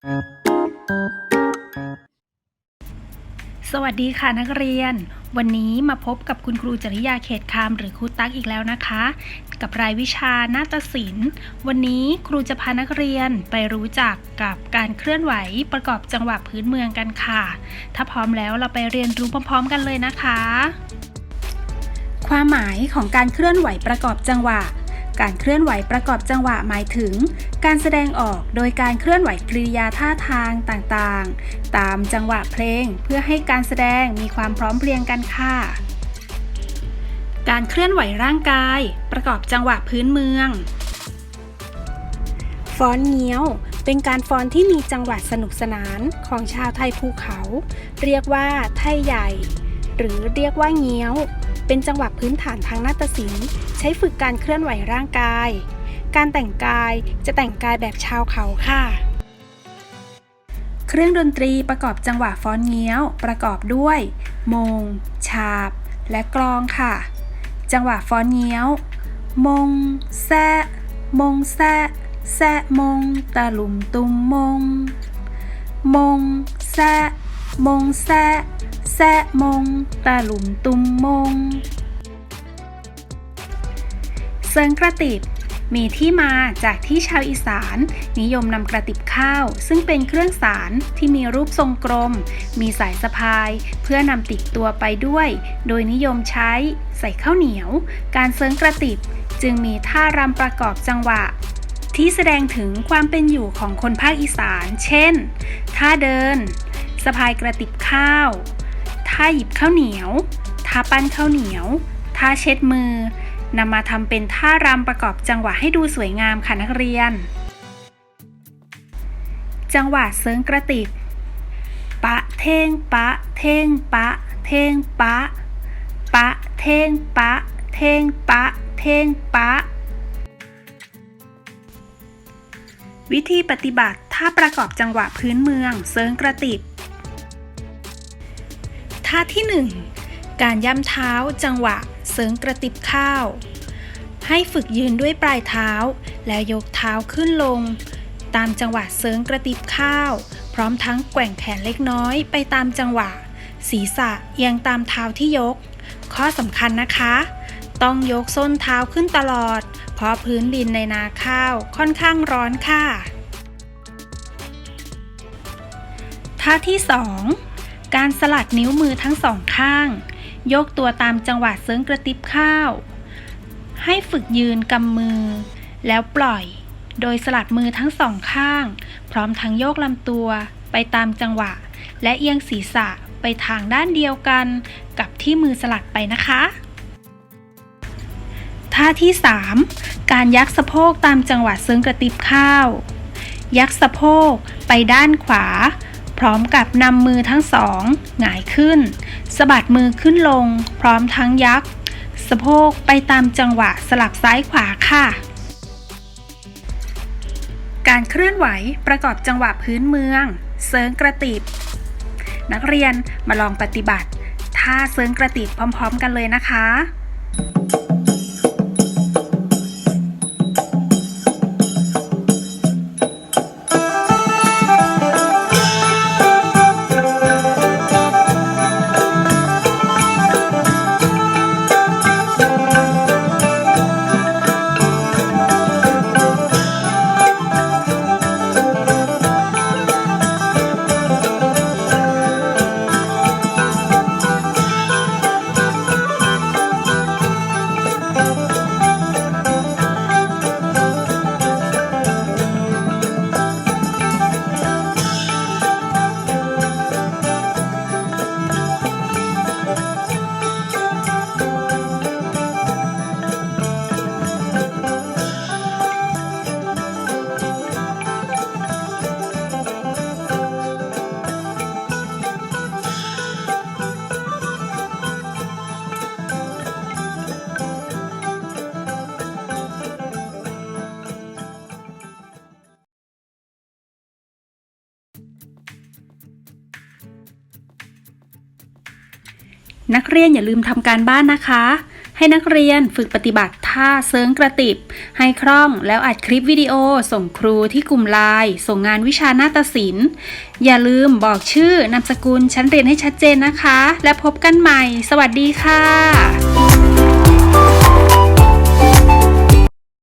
สวัสดีค่ะนักเรียน วันนี้มาพบกับคุณครูจริยาเขตคามหรือครูตั๊กอีกแล้วนะคะ กับรายวิชานาฏศิลป์ วันนี้ครูจะพานักเรียนไปรู้จักกับการเคลื่อนไหวประกอบจังหวะพื้นเมืองกันค่ะ ถ้าพร้อมแล้วเราไปเรียนรู้พร้อมๆ กันเลยนะคะ ความหมายของการเคลื่อนไหวประกอบจังหวะ การเคลื่อนไหวประกอบจังหวะหมายถึง การแสดงออกโดยการเคลื่อนไหวกริยาท่าทางต่างๆ ตามจังหวะเพลงเพื่อให้การแสดงมีความพร้อมเพรียงกันค่ะ การเคลื่อนไหวร่างกาย ประกอบจังหวะพื้นเมืองฟ้อนเงี้ยวเป็นการฟ้อนที่มีจังหวะสนุกสนานของชาวไทยภูเขา เรียกว่าไทยใหญ่ หรือเรียกว่าเงี้ยว เป็นจังหวะพื้นฐานทางนาฏศิลป์ ใช้ฝึกการเคลื่อนไหวร่างกาย การแต่งกายจะแต่งกายแบบชาวเขาค่ะ เครื่องดนตรีประกอบจังหวะฟ้อนเงี้ยว ประกอบด้วย มง ฉาบ และกลองค่ะ จังหวะฟ้อนเงี้ยว มง แซะ มง แซะ แซะมง ตะลุมตุมมง มง แซะ มง แซะ แซะมงตะลุมตุมมง เซิงกระติบ มีที่มาจากที่ชาวอีสาน นิยมนำกระติบข้าว ซึ่งเป็นเครื่องสารที่มีรูปทรงกลม มีสายสะพาย เพื่อนำติดตัวไปด้วย โดยนิยมใช้ใส่ข้าวเหนียว การเซิงกระติบจึงมีท่ารำประกอบจังหวะ ที่แสดงถึงความเป็นอยู่ของคนภาคอีสาน เช่น ท่าเดิน สะพายกระติบข้าว ท่าหยิบข้าวเหนียวท่าปั้นข้าวเหนียวท่าเช็ดมือนำมาทำเป็นท่ารำประกอบจังหวะให้ดูสวยงามค่ะนักเรียน จังหวะเซิงกระติบปะเท่งปะเท่งปะเท่งปะ ปะเท่งปะเท่งปะเท่งปะ วิธีปฏิบัติท่าประกอบจังหวะพื้นเมือง เซิงกระติบ ท่าที่ 1 การย่ำเท้าจังหวะเสริงกระติบข้าว ให้ฝึกยืนด้วยปลายเท้า แล้วยกเท้าขึ้นลง ตามจังหวะเสริงกระติบข้าว พร้อมทั้งแกว่งแขนเล็กน้อยไปตามจังหวะ ศีรษะเอียงตามเท้าที่ยก ข้อสำคัญนะคะ ต้องยกส้นเท้าขึ้นตลอด เพราะพื้นดินในนาข้าวค่อนข้างร้อนค่ะท่าที่ 2 การสลัดนิ้วมือทั้งสองข้าง ยกตัวตามจังหวะเซิงกระติบข้าว ให้ฝึกยืนกำมือ แล้วปล่อย โดยสลัดมือทั้งสองข้าง พร้อมทั้งโยกลำตัวไปตามจังหวะ และเอียงศีรษะไปทางด้านเดียวกันกับที่มือสลัดไปนะคะ ท่าที่ 3 การยักสะโพกตามจังหวะเซิงกระติบข้าว ยักสะโพกไปด้านขวา พร้อมกับนำมือทั้งสองหงายขึ้นสะบัดมือขึ้นลง พร้อมทั้งยักสะโพกไปตามจังหวะสลับซ้ายขวาค่ะ การเคลื่อนไหวประกอบจังหวะพื้นเมือง เซิงกระติบ นักเรียนมาลองปฏิบัติท่าเซิงกระติบพร้อม ๆ กันเลยนะคะ นักเรียนอย่าลืมทำการบ้านนะคะ ให้นักเรียนฝึกปฏิบัติท่าเซิงกระติบ ให้คล่องแล้วอัดคลิปวิดีโอ ส่งครูที่กลุ่มไลน์ส่งงานวิชานาฏศิลป์อย่าลืมบอกชื่อนามสกุลชั้นเรียนให้ชัดเจนนะคะ และพบกันใหม่ สวัสดีค่ะ